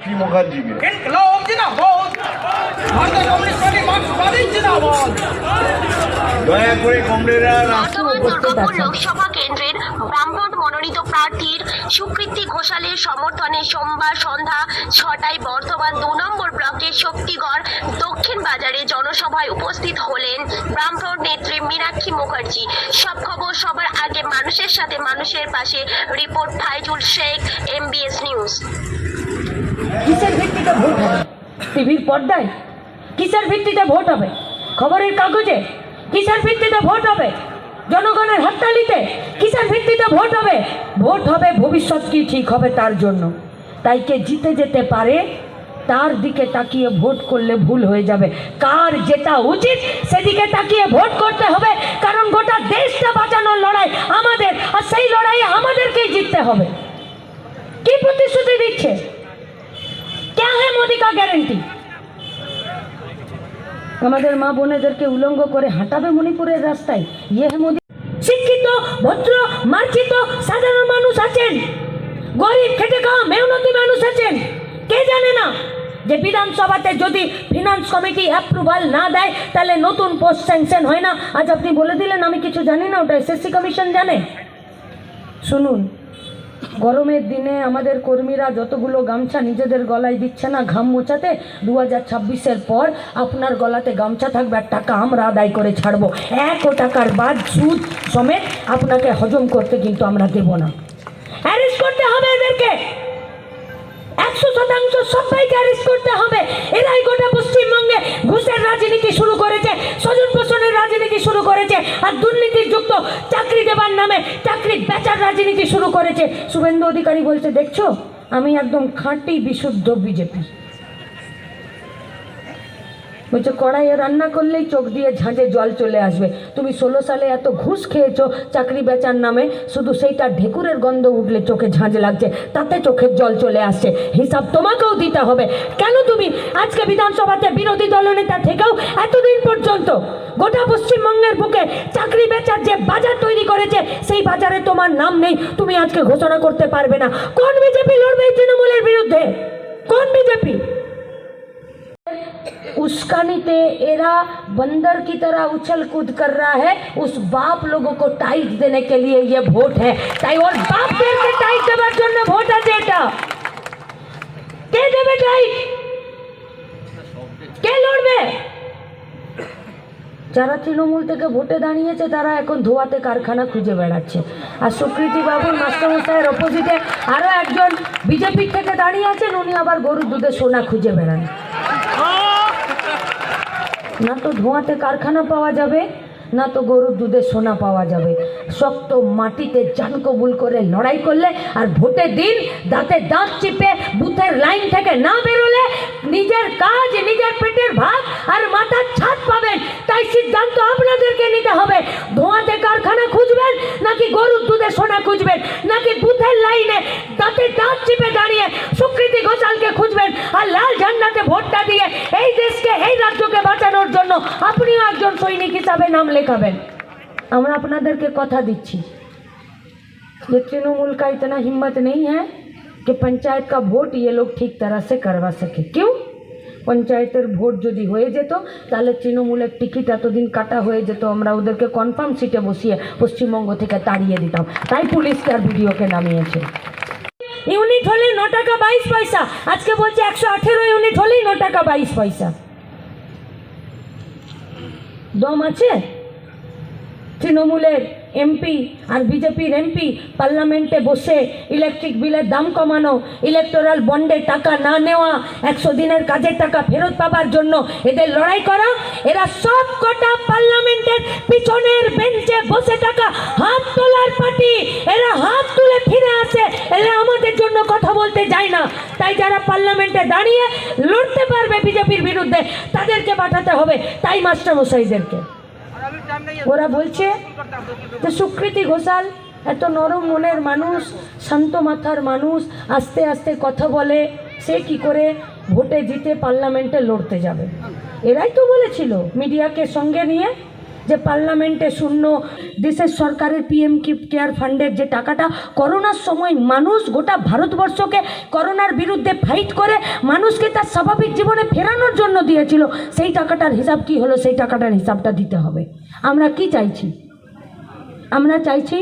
শ্রী মুখার্জিকে? দয়া করে রাস্তা দুর্গাপুর লোকসভা কেন্দ্রের ব্রাহ্মণ মনোনীত প্রার্থীর সুকৃতি ঘোষালের সমর্থনে সোমবার সন্ধ্যা ছটায় বর্ধমান দু নম্বর ব্লকের শক্তিগড় দক্ষিণ বাজারে জনসভায় উপস্থিত হলেন ব্রাহ্মণ নেত্রী মীনাক্ষী মুখার্জি। সব খবর সবার আগে মানুষের সাথে মানুষের পাশে। Report Faizul Sheikh MBS news কিসের ভিত্তিতে ভোট হবে? টিভির পর্দায় কিসের ভিত্তিতে ভোট হবে? খবরের কাগজে কিসের ভিত্তিতে ভোট হবে? জনগণের হাততালিতে কিসের ভিত্তিতে ভোট হবে? ভোট হবে, ভবিষ্যৎ কি ঠিক হবে তার জন্য। তাই কে জিতে যেতে পারে, তার দিকে তাকিয়ে ভোট করলে ভুল হয়ে যাবে। কার যেটা উচিত, সেদিকে তাকিয়ে ভোট করতে হবে। কারণ গোটা দেশটা বাঁচানোর লড়াই আমাদের, আর সেই লড়াইয়ে আমাদেরকেই জিততে হবে। কি প্রতিশ্রুতি দিচ্ছে? क्या है मोदी का গ্যারেন্টি আমাদের মা বোনেদেরকে উলঙ্গ করে হাঁটাবে মণিপুরের রাস্তায় ইয়ে হে মোদি শিক্ষিত ভদ্র মার্জিত সাধারণ মানুষ আছেন গরিব খেটে খাওয়া মেহনতি মানুষ আছেন কে জানে না যে বিধানসভাতে যদি ফিনান্স কমিটি অ্যাপ্রুভাল না দেয় তাহলে নতুন পোস্ট স্যাংশন হয় না আজ আপনি বলে দিলেন আমি কিছু জানি না ওটা এসএসসি কমিশন জানে শুনুন গরমের দিনে আমাদের কর্মীরা যতগুলো গামছা নিজেদের গলায় দিচ্ছে না, ঘাম মোছাতে দু হাজার ছাব্বিশের পর আপনার গলাতে গামছা থাকবে আর টাকা আমরা আদায় করে ছাড়বো। একও টাকার বাদ, সুদ সমেত আপনাকে হজম করতে কিন্তু আমরা দেব না। অ্যারেস্ট করতে হবে এদেরকে। একশো শতাংশ সবাইকে অ্যারেস্ট করতে হবে। এরাই গোটা পশ্চিমবঙ্গে ঘুষের রাজনীতি শুরু করেছে। স্বজন আর দুর্নীতির যুক্ত চাকরি দেবার নামে চাকরি বেচার রাজনীতি শুরু করেছে। শুভেন্দু অধিকারী বলছে, দেখছ? আমি একদম খাঁটি বিশুদ্ধ বিজেপি। বলছে, কড়াইয়ে রান্না করলেই চোখ দিয়ে ঝাঁঝে জল চলে আসবে। তুমি ষোলো সালে এত ঘুষ খেয়েছো চাকরি বেচার নামে, শুধু সেইটা ঢেকুরের গন্ধ উঠলে চোখে ঝাঁঝ লাগছে, তাতে চোখের জল চলে আসছে। হিসাব তোমাকেও দিতে হবে। কেন তুমি আজকে বিধানসভাতে বিরোধী দলনেতা থেকেও এতদিন পর্যন্ত গোটা পশ্চিমবঙ্গের বুকে চাকরি বেচার যে বাজার তৈরি করেছে, সেই বাজারে তোমার নাম নেই, তুমি আজকে ঘোষণা করতে পারবে না। কোন বিজেপি লড়বে তৃণমূলের বিরুদ্ধে? কোন বিজেপি? उस्कानीते एरा बंदर की तरह उछल कूद कर रहा है उस बाप लोगों को टाइट देने के लिए ये वोट है তাই ওর বাপদেরকে টাইট দেওয়ার জন্য ভোট আছে এটা কে দেবে টাইট কে লড়বে যারা তৃণমূল থেকে ভোটে দাঁড়িয়েছে তারা এখন ধোয়াতে কারখানা খুঁজে বেড়াচ্ছে আর সুকৃতি বাবুর মাস্টারমশাইয়ের অপোজিটে আরও একজন বিজেপি থেকে দাঁড়িয়ে আছেন উনি আবার গরুর দুধে সোনা খুঁজে বেড়ান না তো ধোঁয়াতে কারখানা পাওয়া যাবে, না তো গরুর দুধে সোনা পাওয়া যাবে। শক্ত মাটিতে জান কবুল করে লড়াই করলে আর ভোটের দিন, দাঁতে দাঁত চিপে বুথের লাইন থেকে না বেরোলে নিজের কাজ, নিজের পেটের ভাত আর মাথার ছাদ পাবেন। তাই সিদ্ধান্ত আপনাদেরকে নিতে হবে। ধোঁয়াতে কারখানা খুঁজবেন, নাকি গরুর দুধে সোনা খুঁজবেন, নাকি বুথের লাইনে দাঁতে দাঁত চিপে দাঁড়িয়ে সুকৃতি ঘোষালকে খুঁজবেন আর লাল ভোটটা দিয়ে এই দেশকে এই রাজ্যকে বাঁচানোর জন্য আপনিও একজন সৈনিক হিসাবে নাম লেখাবেন আমরা আপনাদেরকে কথা দিচ্ছি ये तृणमूल का इतना हिम्मत नहीं है कि पंचायत का वोट ये लोग ठीक तरह से करवा सके क्यों পঞ্চায়েতের ভোট যদি হয়ে যেত তাহলে তৃণমূলের টিকিট এতদিন কাটা হয়ে যেত আমরা ওদেরকে কনফার্ম সিটে বসিয়ে পশ্চিমবঙ্গ থেকে তাড়িয়ে দিতাম তাই পুলিশ তার ভিডিওকে নামিয়েছে ইউনিট হলে ন টাকা বাইশ পয়সা আজকে বলছে একশো আঠেরো ইউনিট হলেই ন টাকা বাইশ পয়সা দম আছে তৃণমূলের এমপি আর বিজেপির এমপি পার্লামেন্টে বসে ইলেকট্রিক বিলের দাম কমানো, ইলেকটোরাল বন্ডে টাকা না নেওয়া, একশো দিনের কাজের টাকা ফেরত পাবার জন্য এদের লড়াই করা, এরা সব কটা পার্লামেন্টের পিছনের বেঞ্চে বসে টাকা হাত তোলার পার্টি, এরা হাত তুলে ফিরে আসে, এরা আমাদের জন্য কথা বলতে যায় না। তাই যারা পার্লামেন্টে দাঁড়িয়ে লড়তে পারবে বিজেপির বিরুদ্ধে, তাদেরকে পাঠাতে হবে, তাই মাস্টারমশাইদেরকে। ওরা বলছে যে সুকৃতি ঘোষাল, এত নরম মনের মানুষ, শান্ত মাথার মানুষ, আস্তে আস্তে কথা বলে, সে কি করে ভোটে জিতে পার্লামেন্টে লড়তে যাবে? এরাই তো বলেছিল মিডিয়াকে সঙ্গে নিয়ে যে পার্লামেন্টে শূন্য, দেশের সরকারের পিএম কেয়ার ফান্ডের যে টাকাটা, করোনার সময় মানুষ গোটা ভারতবর্ষকে করোনার বিরুদ্ধে ফাইট করে মানুষকে তার স্বাভাবিক জীবনে ফেরানোর জন্য দিয়েছিল। সেই টাকাটার হিসাব কি হলো? সেই টাকাটার হিসাবটা দিতে হবে। আমরা কি চাইছি? আমরা চাইছি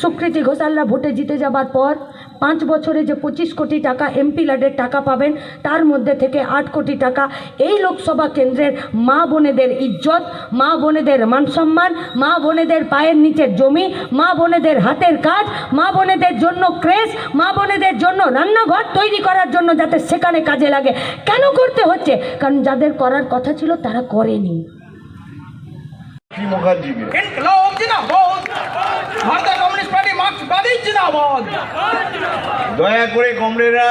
সুকৃতি ঘোষালরা ভোটে জিতে যাবার পর পাঁচ বছরে যে পঁচিশ কোটি টাকা এমপি ল্যাডের টাকা পাবেন তার মধ্যে থেকে আট কোটি টাকা এই লোকসভা কেন্দ্রের মা বোনেদের ইজ্জত মা বোনেদের মান সম্মান মা বোনেদের পায়ের নিচের জমি মা বোনেদের হাতের কাজ মা বোনেদের জন্য ক্রেস মা বোনেদের জন্য রান্নাঘর তৈরি করার জন্য যাতে সেখানে কাজে লাগে। কেন করতে হচ্ছে? কারণ যাদের করার কথা ছিল তারা করেনি। মুখার্জিকে হক বাদী জিন্দাবাদ। দয়া করে কমরেরা